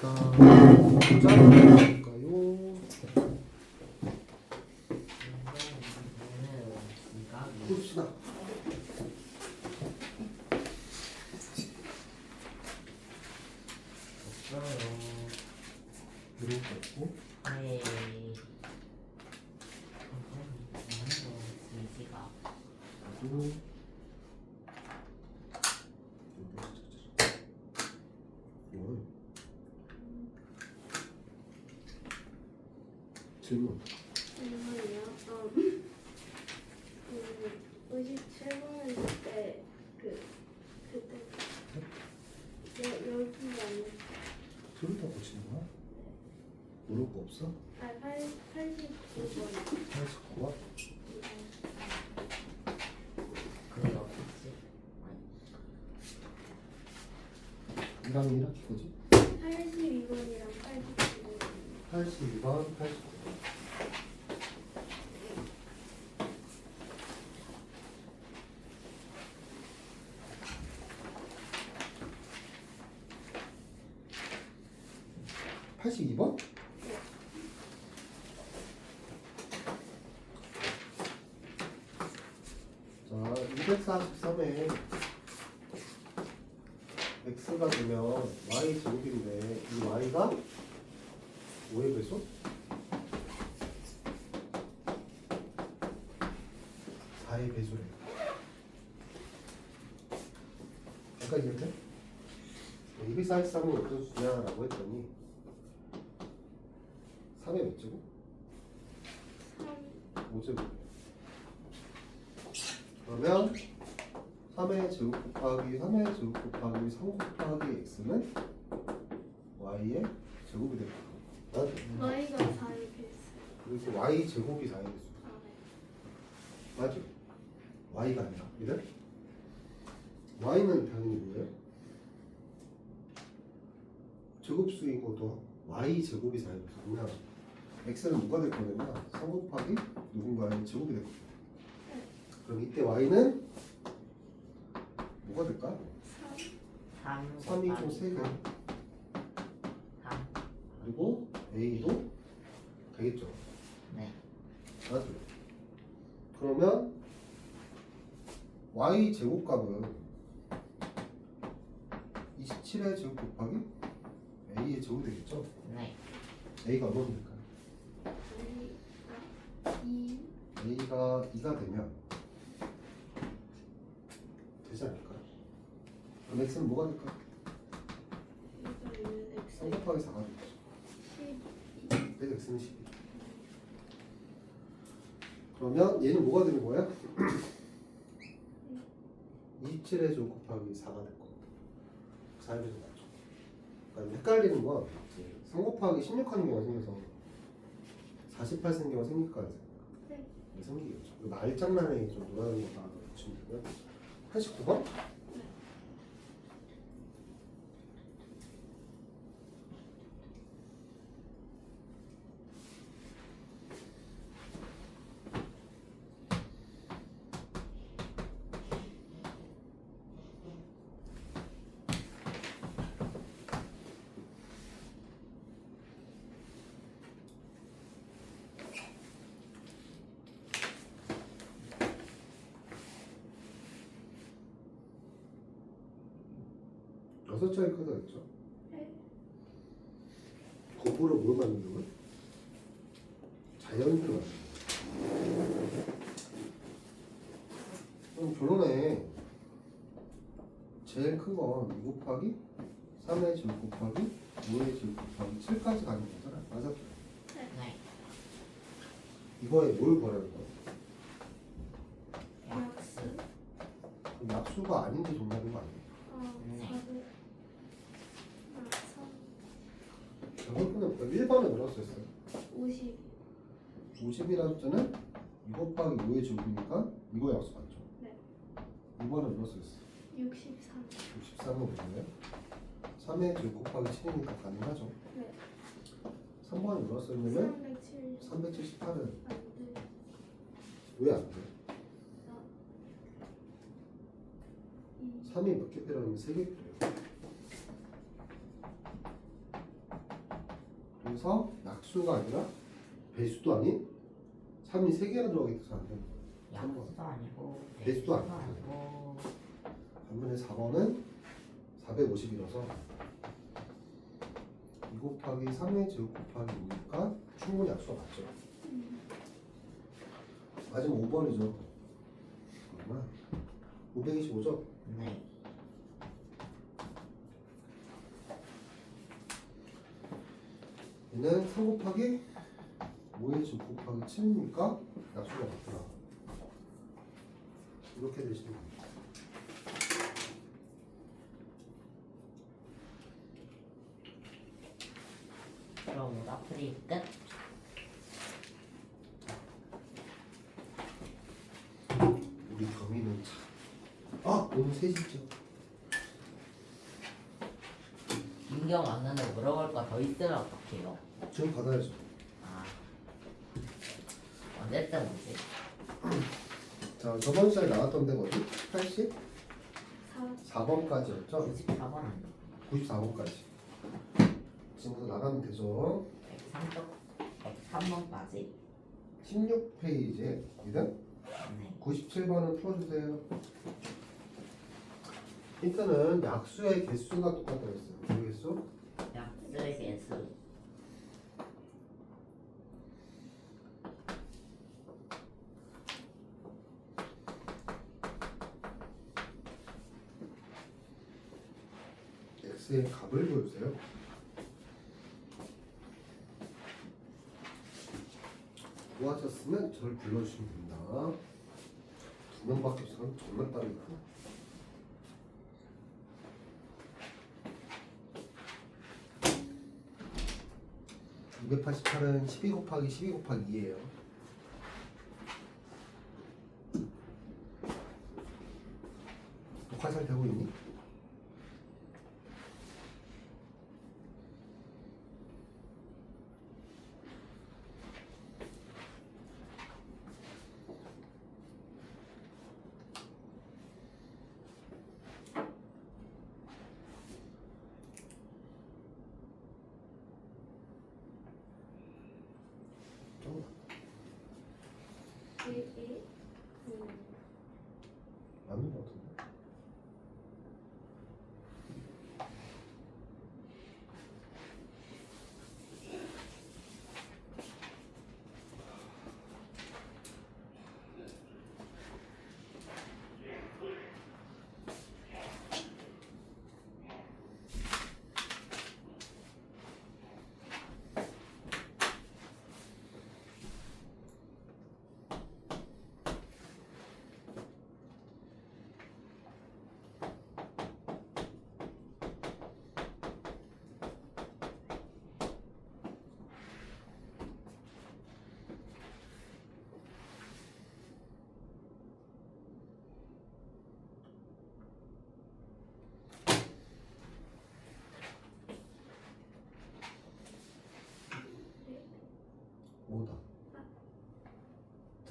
자, 보자 볼까요? 봅시다. 이렇게 없고 그리고 이거는 질문. 잠깐만요. 어, 그 57번은 그때 그 그때 여, 여기 아니 소리 다 고치는 거야? 모를 거 없어? 아 8, 89번 89번? 이랑 이렇게 거지? 82번이랑 89번 82번, 89번. 팔십이 번 자, 243에 x가 되면 y 제곱인데 이 y가 5의 배수? 4의 배수래. 아까 이랬대? 243은 어떤 수냐라고 했더니 3의 몇 제곱? 3 5제곱. 그러면 3의 제곱 곱하기 3의 제곱 곱하기 3 곱하기 x는 y의 제곱이 됩니다. y가 4의 배수 그리고 y 제곱이 4의 배수. 아, 네. 맞죠? y가 아니라 이래? y는 당연히 뭐예요? 제곱수이고 또 y 제곱이 4의 배수. 그러면 x는 뭐가 될 거냐면 3 곱하기 누군가의 제곱이 될 거예요. 그럼 이때 y는 뭐가 될까? 3 3이 좀 세게 그리고 a도 되겠죠. 네. 맞죠? 그러면 y 제곱값은 27의 제곱 곱하기 a의 제곱이 되겠죠? 네. a가? 2 a가 2가 되면 되지 않을까요? 그럼 x는 뭐가? 이거는 3 x 곱하기 4가 되겠죠. 12 그래서 x는 12. 그러면 얘는 뭐가 되는 거야? 27의 제곱 곱하기 4가 될 겁니다. 4의 배수 맞죠? 그러니까 헷갈리는 건3 곱하기 16 하는 경우가 생겨서 48 생긴 경우가 생길까 안 생길까? 네. 생기겠죠. 그 말장난에 좀 놀아는 거다 보시면 되고요. 89번? 여섯 자리 카드가 있죠. 네. 공부를 뭘 만든다고요? 자연수를 만든다. 그럼 결론에 제일 큰 건 2 곱하기 3의 제곱 곱하기 5의 제곱 곱하기 7까지 가는 거잖아. 맞았죠? 네. 이거에 뭘 구하라는 거야? 약수 그럼 약수가 아닌데 정답인 거 아니에요? 어, 네. 4분 아, 3 결국은 1번에 뭐라고 썼어요? 50 50이라는 숫자는 2 곱하기 5의 제곱이니까 이거 약수 맞죠? 네. 2번에 뭐라고 썼어요? 63 63번 보시면 3의 제곱 곱하기 7이니까 가능하죠. 네. 3번에 뭐라고 썼냐면 307 378은 안 돼 왜 안 돼? 2 3이 몇 개 필요하면 3개 필요해요. 여기서 약수가 아니라 배수도 아닌 3이 3개나 들어가게 돼서 안 돼. 약수도 아니고 배수도 아니고. 아니고 반면에 4번은 450이라서 2 곱하기 3의 제곱 곱하기 5니까 충분히 약수가 맞죠. 맞으면 5번이죠. 얼마? 525죠? 네 얘는 3 곱하기 5의 제곱 곱하기 7이니까 약수가 맞더라. 이렇게 되시면 됩니다. 그럼 오답풀이 끝 우리 범인은 참. 아! 오늘 3시죠. 민경 왔는데 물어볼 거 더 있으면 어떡해요 지금 받아야죠. 아 언제쯤 오지? 자, 저번 시간에 나왔던 데가 어디? 4 84번까지였죠? 94번 아니야 94번까지. 지금부터 나가면 되죠. 103쪽 103번까지 16페이지에 이든 네 97번을 풀어주세요. 일단은 약수의 개수가 똑같다고 했어요. 그 개수? 약수의 개수 x의 값을 보여주세요. 구하셨으면 저를 불러주시면 됩니다. 두 명밖에 없으면 정말 빠르다. (288은) 12 곱하기 12 곱하기 2예요 Mm-hmm.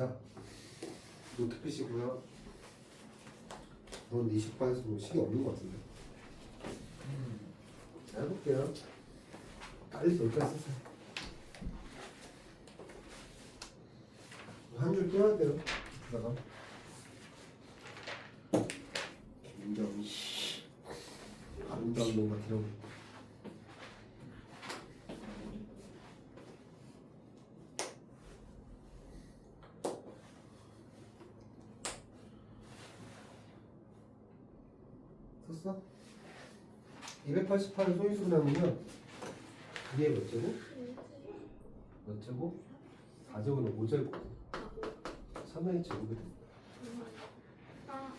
자, 노트 피시고요. 넌 20반에서 뭐 시계 없는 것 같은데. 음 자, 해볼게요. 빨리 여기까지 쓰세요. 한 줄 떼야 돼요. 그다가 민경이 아름다운 뭔가 들어. 썼어? 288을 소인수분하면요 이게 몇 제곱? 몇 제곱? 4제곱은 5제곱 3의 제곱이 됩니다 아,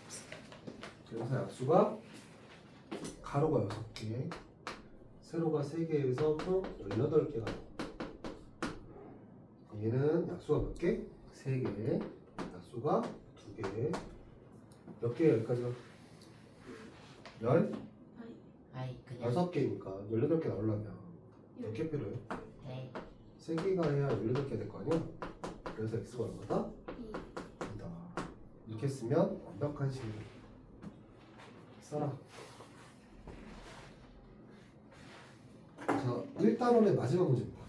그래서 약수가 가로가 6개 세로가 3개에서 총 18개가 얘는 약수가 몇 개? 3개 약수가 2개 몇 개야 여기까지가? 10? 아이 그냥 6개니까 18개 나오려면 몇 개 필요해요? 네 3개가 해야 18개 될 거 아니야? 그래서 x가 얼마다? 2 이다. 이렇게 쓰면 완벽한 식으로 써라. 자, 1단원의 마지막 문제입니다.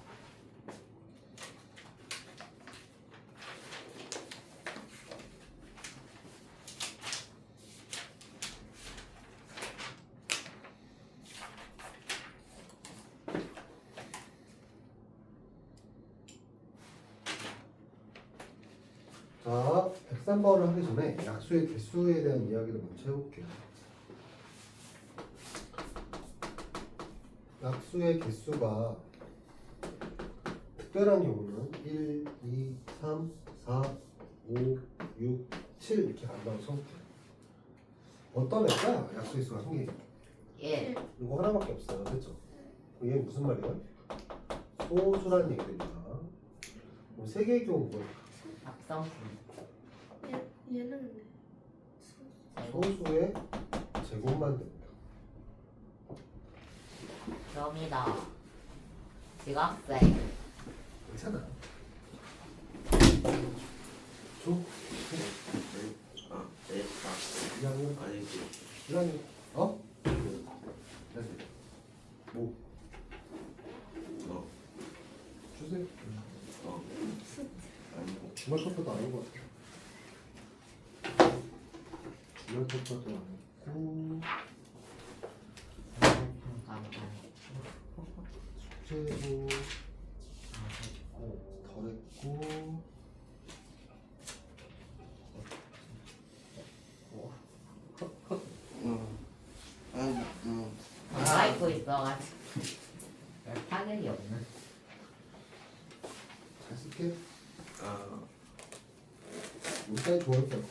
계산법을 하기 전에 약수의 개수에 대한 이야기를 먼저 해볼게요. 약수의 개수가 특별한 경우는 1, 2, 3, 4, 5, 6, 7 이렇게 간다고 쳐볼게요. 어떤 애가 약수의 수가 한 개? 예. 이거 하나밖에 없어요. 그렇죠? 이게 무슨 말이에요? 소수란 얘기입니다. 그럼 세 개의 경우 뭐 합성수. 얘 얘는 소수의 제곱만 됩니다. 점이다. 지각생. 괜찮아. 줘. 아, 네. 아, 이랑은 아니 그 이랑이 어? 그래서 뭐 어, 주세요. 어, 아니고 주말 것도 아닌 것 같아. 주말 것도 아니고 숙제도 알고 있어가지고. 별 타격이 없는. 잘 쓸게. 아, 물살 좋아할 거야.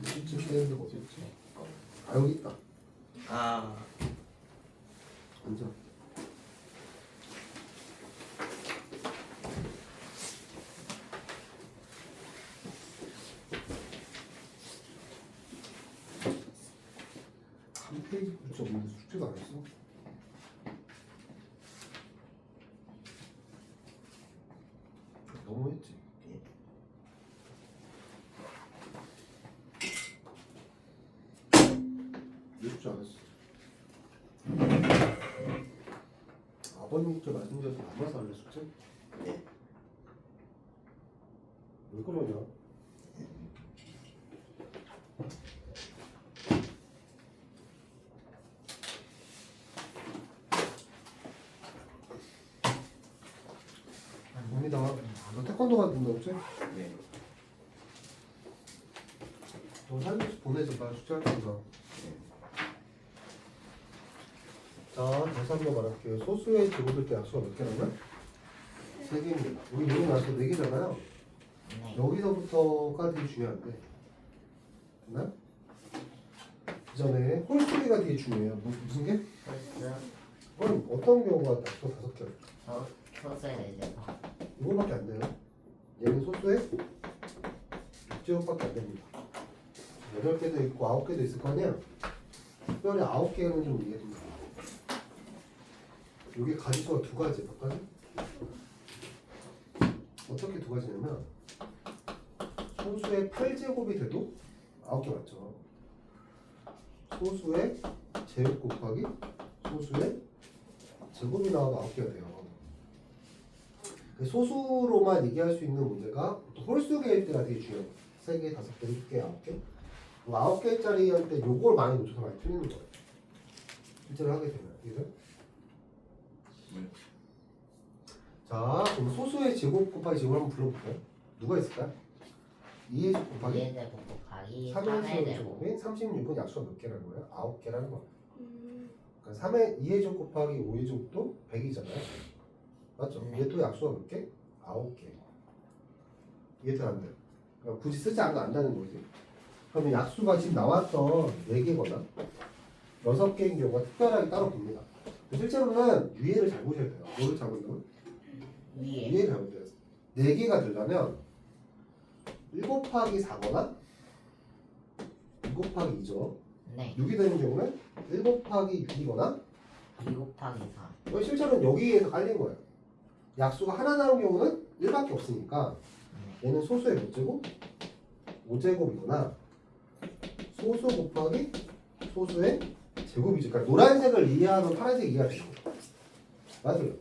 무슨 쓰는 데가 어디 있지? 아 여기 있다. 아, 앉아. 한 붙여 없는데 숙제도 안 했어? 너무했지. 왜 숙제 안 했어? 아버님께 말씀드려서 남아서 할래 숙제? 네. 왜 그러냐? 봅니다. 너 태권도 가는다 그치? 네. 너 살면서 보내줘 봐 숙제할 거니까. 자 다시 한 번 말할게요. 소수의 제곱일 때 약수가 몇 개라고요? 세 개입니다. 우리 모르는 약수 네 개잖아요. 네. 여기서부터가 되게 중요한데 됐나요? 그 전에 홀수리가 되게 중요해요 뭐, 무슨 게? 그럼 어떤 경우가 딱또 다섯 개저 소스에 이제 이거밖에 안 돼요 얘는 소수에 6제곱밖에 안 됩니다. 여덟 개도 있고 아홉 개도 있을 거 아니야 특별히 아홉 개는 좀 이해됩니다 여기 가지수가 두 가지 몇 가지? 어떻게 두 가지냐면 소수의 8제곱이 돼도 아홉 개 맞죠? 소수의 제곱 곱하기 소수의 제곱이 나와도 아홉 개가 돼요. 그 소수로만 얘기할 수 있는 문제가 보통 홀수 계일 때가 되게 중요해요. 세 개, 다섯 개, 여섯 개, 아홉 개. 뭐 아홉 개짜리 할 때 요걸 많이 놓쳐서 많이 틀리는 거예요. 실제로 하게 되면 이해돼? 네. 자, 그럼 소수의 제곱 곱하기 제곱을 한번 불러볼까요? 누가 있을까요? 2의 제곱 곱하기 2의 제곱 곱하기 3의 3의 제곱 제곱. 제곱인 36은 약수가 몇 개라는 거예요? 9개라는 거예요. 음, 그러니까 3의 2의 제곱 곱하기 5의 제곱도 100이잖아요. 맞죠? 네. 얘도 약수가 몇 개? 9개. 이해도 안 돼. 그러니까 굳이 쓰지 않아도 안다는 거지. 그러면 약수가 지금 나왔던 4개거나 6개인 경우가 특별하게 따로 봅니다. 실제로는 유예를 잘 보셔야 돼요. 뭐를 잘 본다면? 위에. 유예를 잘 보셔야 돼요. 4개가 되려면 1 곱하기 4거나 2 곱하기 2죠. 네. 6이 되는 경우는 1 곱하기 6이거나 2 곱하기 3. 이거 실제로는 여기에서 깔린 거예요. 약수가 하나 나온 경우는 1밖에 없으니까 얘는 소수의 몇 제곱? 5제곱이구나. 소수 곱하기 소수의 제곱이죠. 그러니까 노란색을 이해하면 파란색 이해가 되는 거예요. 맞아요.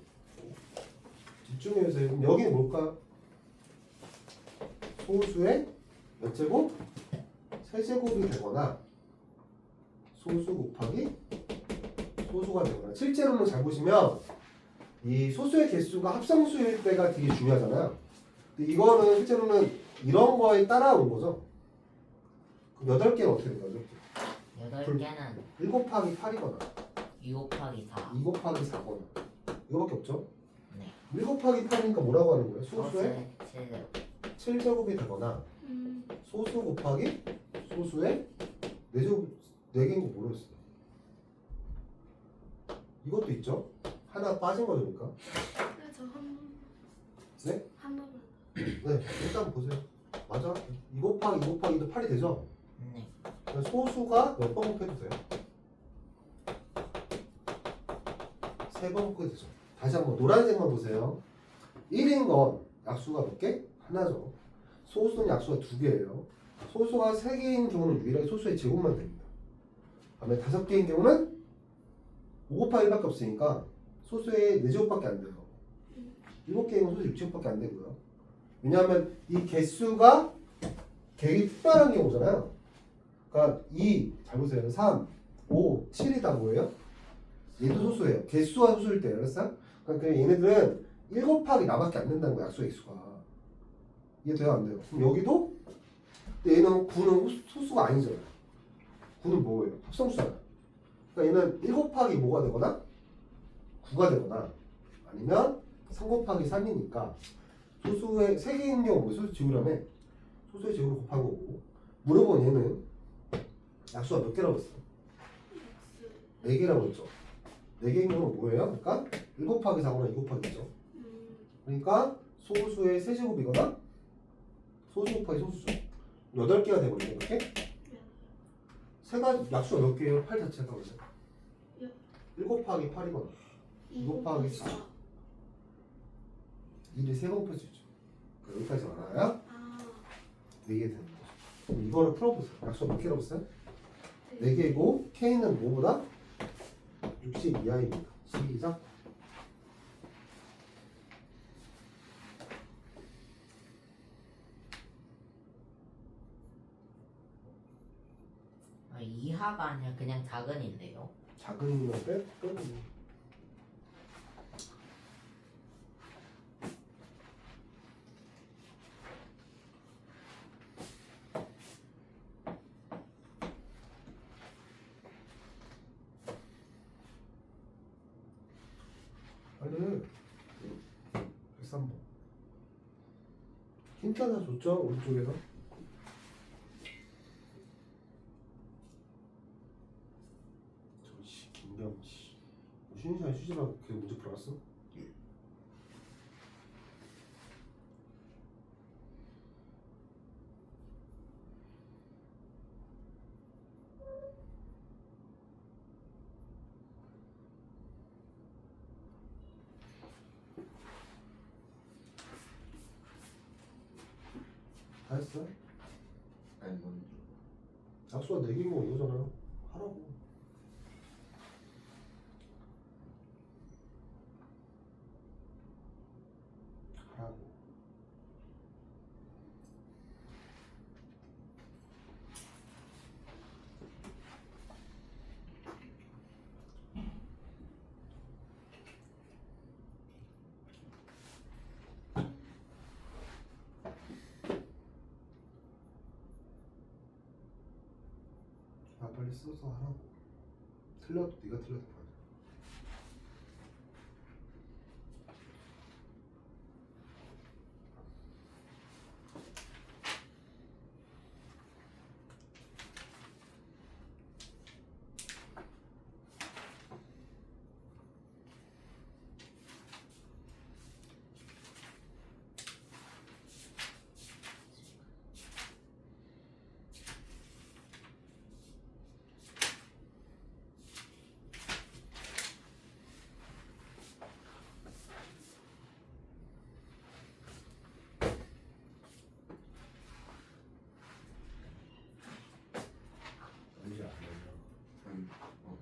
집중해주세요. 그럼 여기는 뭘까? 소수의 몇 제곱? 세제곱이 되거나 소수 곱하기 소수가 되거나 실제로는 잘 보시면 이 소수의 개수가 합성수일 때가 되게 중요하잖아요. 근데 이거는 실제로는 이런 거에 따라온 거죠. 그럼 8개는 어떻게 돼요? 8개. 여덟 둘. 개는 1 곱하기 8이거나 2 곱하기 4 2 곱하기 4거나 이거밖에 없죠? 네 1 곱하기 8이니까 뭐라고 하는 거예요? 소수의 소수의 7제곱이 되거나 음. 소수 곱하기 소수의 4제곱 4개인 거 모르겠어요. 이것도 있죠? 하나 빠진 거죠, 그러니까? 네, 저한 번. 네? 한 번만. 네, 일단 보세요. 맞아. 2 곱하기 2 곱하기 2도 8이 되죠? 네 소수가 몇 번 곱해도 돼요? 세 번 곱해도 되죠. 다시 한번 노란색만 보세요. 1인 건 약수가 몇 개? 하나죠. 소수는 약수가 두 개예요. 소수가 세 개인 경우는 유일하게 소수의 제곱만 됩니다. 다음에 다섯 개인 경우는 5 곱하기 1밖에 없으니까 소수의 4제곱밖에 안 돼요. 7개인 건 소수 6제곱밖에 안 되고요. 왜냐하면 이 개수가 되게 특별한 경우잖아요. 그러니까 2, 잘 보세요. 3, 5, 7이 다 뭐예요? 얘도 소수예요. 개수와 소수일 때 알았어요? 그러니까 얘네들은 1 곱하기 나밖에 안 된다는 거야. 약수의 개수가. 이해 돼요? 안 돼요? 그럼 여기도 얘는 9는 소수가 아니잖아요. 9는 뭐예요? 합성수잖아요. 그러니까 얘는 1 곱하기 뭐가 되거나 9가 되거나 아니면 3 곱하기 3이니까 소수의 3개인 경우 뭐 소수 지우라며 소수의 제곱을 곱한 거고 물어본 얘는 약수가 몇 개라고 했어? X. 4개라고 했죠. 4개인 경우는 뭐예요? 그러니까 1 곱하기 4거나 2 곱하기 2죠. 음. 그러니까 소수의 세제곱이거나 소수 곱하기 소수죠. 8개가 되버리네 이렇게? 세 가지 약수가 몇 개예요? 8 자체가 그죠? 예. 1 곱하기 8이거나 2 곱하기 사. 1이 3번 뺄수 있죠. 그럼 여기까지 알아요? 아. 4개 되는 거죠. 그럼 이거를 풀어보세요. 약수가 몇 개라고 했어요? 네. 4개고 K는 뭐보다? 60 이하입니다. 시작. 아, 이하가 아니라 그냥 작은인데요 작은 이면 빼? 빼고 빨리 103번 힌트 하나 줬죠? 오른쪽에서 저씨 김경 씨 쉬는 시간 쉬지 말고 그 문제 풀어왔어? 다 했어? 아니 뭔 약수가 4개인 거 이거잖아 하라고 하라고 아 빨리 써서 하라고 틀려도 네가 틀려도 맞아 알지 안 알려 음, 어.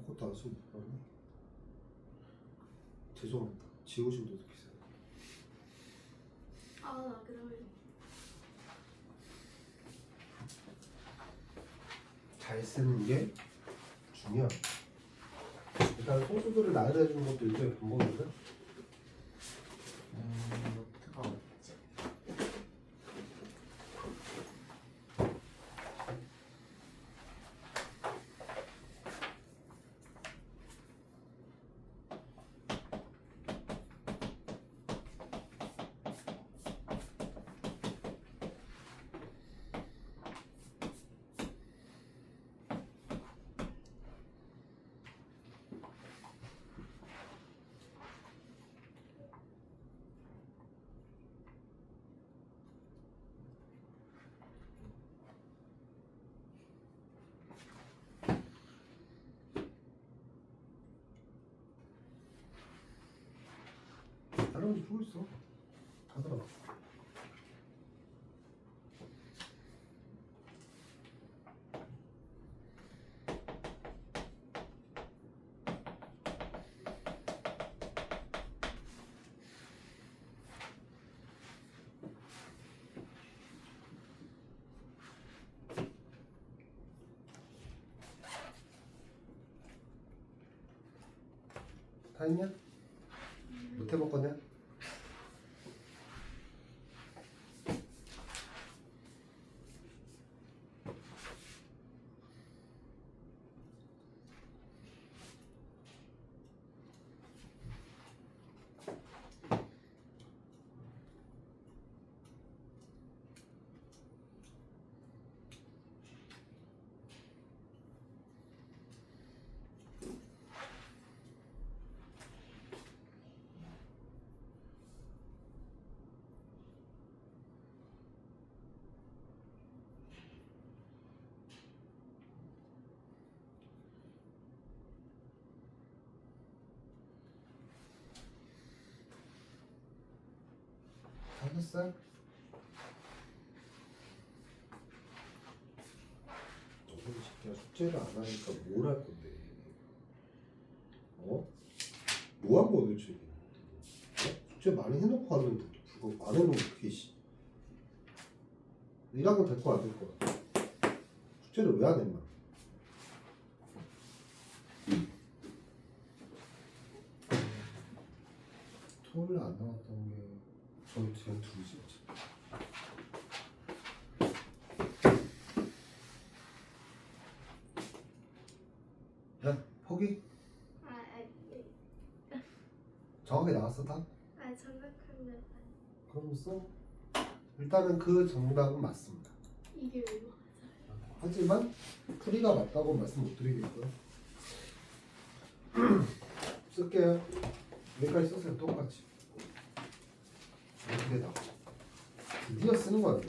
아무것도 안 쓰고 그러네. 죄송합니다. 지우시면 더 좋겠어요. 아, 나 그다음에 잘 쓰는 게 중요합니다. 일단 소수들을 나열해 주는 것도 일종의 방법이거든. 음, 노트가 없지. 다른 문제 풀고 있어. 다 들어가. 다 했냐? 못 해볼 거냐? 다 했어? 너는 이 새끼야 숙제를 안 하니까 뭘 할 건데? 어? 뭐 한 거야 도대체? 어? 숙제 많이 해놓고 하는데 그거 안 해놓으면 어떻게 씨? 일하면 될 거야 안될 거야? 숙제를 왜 안 했나? 토요일 안저 희 지금 둘이지 야 포기? 아, 아, 예. 정확하게 나왔어 다? 아 정확하면 그럼 써 일단은 그 정답은 맞습니다 이게 왜 맞아요? 하지만 풀이가 맞다고 말씀 못 드리겠고요 쓸게요 여기까지 쓰세요 똑같이 이렇게 다 드디어 쓰는 거야.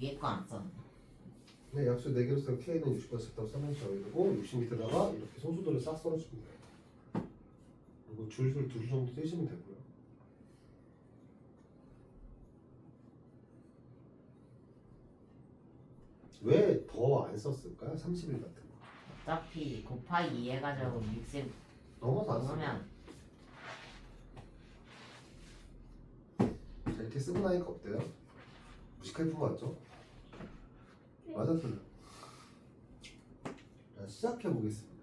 위에 거 안 썼네. 네, 약수 4개로 써 K는 60번 썼다고 써놓으셔야 되고 60 밑에다가 이렇게 소수들을 싹 써놓으시면 돼요 그리고 줄술 두줄 정도 떼시면 되고요 왜 더 안 썼을까요? 30일 같은 거 어차피 곱하기 2 해가지고 60 넘어서 안 쓰면 자, 이렇게 쓰고 나니까 어때요? 무식할 것 같죠? 네. 맞아 틀려 자 시작해 보겠습니다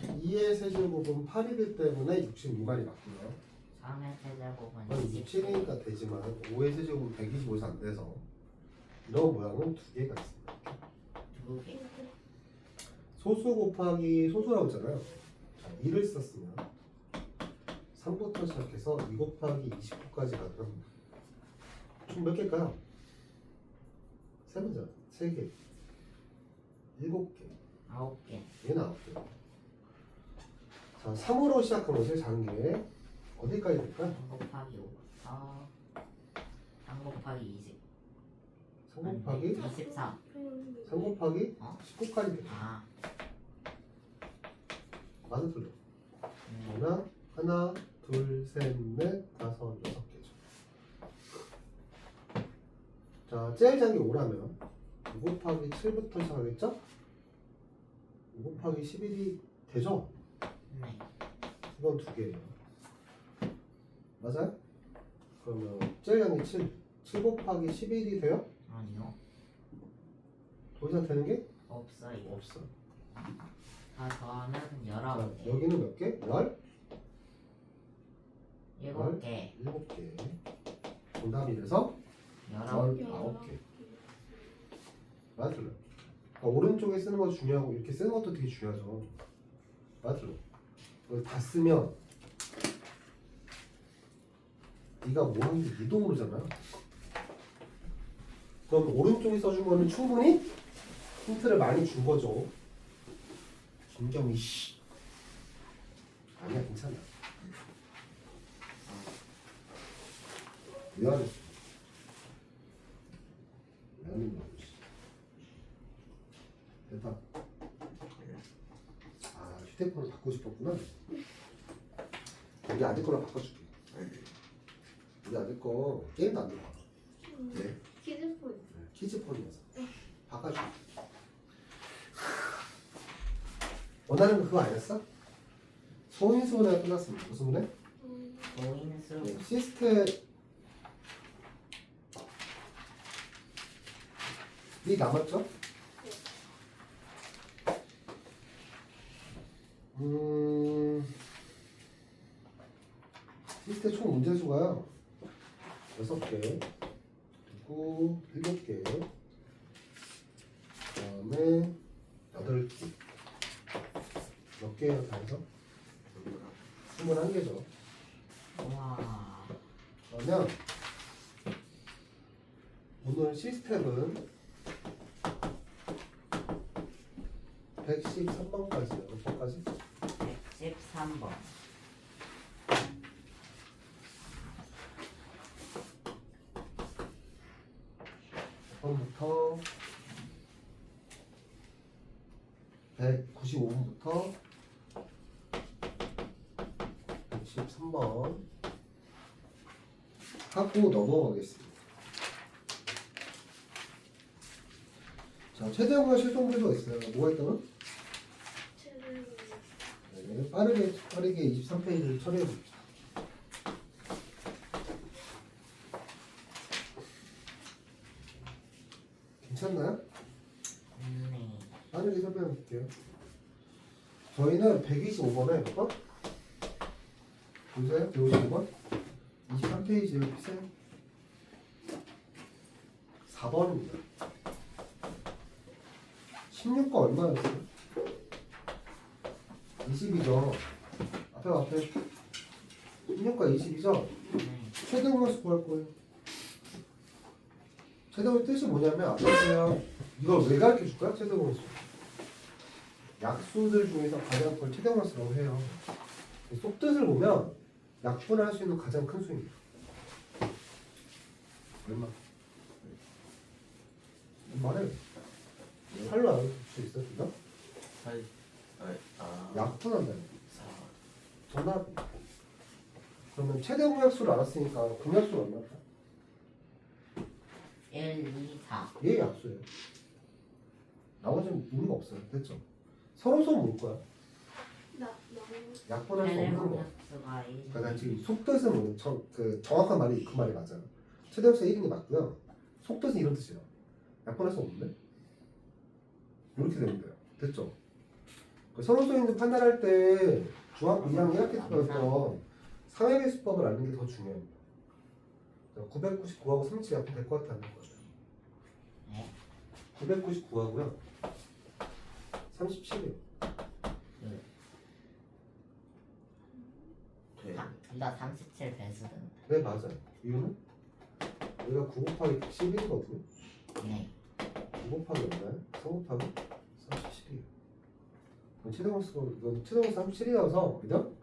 2의 세제곱은 8이기 때문에 60 미만이 맞고요 3의 세제곱은 한20 27이니까 되지만 5의 세제곱은 125에서 안 돼서 이런 모양은 두 개가 있습니다 두 개. 소수 곱하기 소수라고 했잖아요 자 2를 썼으면 3부터 시작해서 2 곱하기 29까지 가면 총 몇 개일까요? 세 문제 세 개, 일곱 개, 아홉 개. 얘는 아홉 개. 자, 3으로 시작한 것을 작은 게 어디까지 될까요? 3 곱하기 5부터 3 곱하기 20 3 곱하기 24 3 곱하기 어? 19까지 돼요. 아 맞아 틀려. 음, 그러면 하나, 둘, 셋, 넷, 다섯, 여섯 개죠. 자, 제일 작은 게 5라면 5 곱하기 7부터 시작하겠죠? 5 곱하기 11이 되죠? 네. 이건 두 개예요. 맞아요? 그러면 제일 작은 게 7, 7 곱하기 11이 돼요? 아니요 더 이상 되는 게 없어요 없어. 다 더하면 자, 19개 여기는 몇 개? 열? 7개 일곱 개. 정답이 그래서 19개 열 아홉 개. 맞아요. 그러니까 오른쪽에 쓰는 것도 중요하고 이렇게 쓰는 것도 되게 중요하죠. 맞아요. 이걸 다 쓰면 네가 뭐 하는지 니도 모르잖아. 그럼 오른쪽에 써준 거는 충분히 힌트를 많이 준 거죠. 김경희 씨. 아니야 괜찮아. 미안해. 됐다. 아 휴대폰을 바꾸고 싶었구나. 우리 아들 걸로 바꿔줄게. 네. 우리 아들 거 게임도 안 들어. 네. 키즈폰. 키즈폰이어서 바꿔줄게. 원하는 거 그거 아니었어? 소인수 문제가 끝났습니다. 무슨 문제? 음, 오인수 네, 시스템 이 남았죠? 음 시스템 총 문제 수가요 여섯 개 그리고 일곱 개 그다음에 여덟 개 몇 개예요 다 해서? 스물한 개죠 와 그러면 오늘 시스템은 113번까지요. 몇 번까지? 113번 1번부터 195번부터 113번 하고 넘어가겠습니다. 자, 최대형과 실동부가 있어요. 뭐가? 최근 네, 빠르게 빠르게 23페이지를 처리해 봅시다. 저희는 125번에 몇 번? 보세요. 155번? 23페이지를 피세요. 4번입니다. 16과 얼마였어요? 20이죠. 앞에 앞에 16과 20이죠. 네. 최대공수 구할 거예요. 최대공 뜻이 뭐냐면 앞에 보세요. 이걸 왜 가르쳐 줄까요? 최대공수. 약수들 중에서 가장 큰 최대공수라고 해요. 속 뜻을 보면 약분할 수 있는 가장 큰 수입니다. 얼마? 말해. 팔로 나눌 수 있어, 네가? 팔. 아. 아. 약분한다는 거. 사. 정답. 그러면 최대 공약수를 알았으니까 공약수는 얼마일까? 1, 2, 4 얘 약수예요. 나머지는 의미가 없어요. 됐죠? 서로 서로 뭘 거야? 나 너무 약분할 수 없는 거. 헬레모스가 1 그러니까 난 지금 뭐, 정, 그 정확한 말이 그 말이 맞아요. 최대역사 1인 게 맞고요. 속뜻은 이런 뜻이에요. 약분할 수 없는데? 이렇게 되는 거예요. 됐죠? 그 서로 판단할 때 중학교 2학년 1학기 때부터 상해계 수법을 아는 게 더 중요합니다. 999하고 37 약분 될것 같아요? 네. 999하고요. 37이요. 돼. 둘다 37 배수던데 네 맞아요. 이유는 여기가 9 곱하기 111이거든요. 네 9 곱하기 얼마요? 3 곱하기 37이에요. 최대공수 이건 최대공수 37이어서 그죠?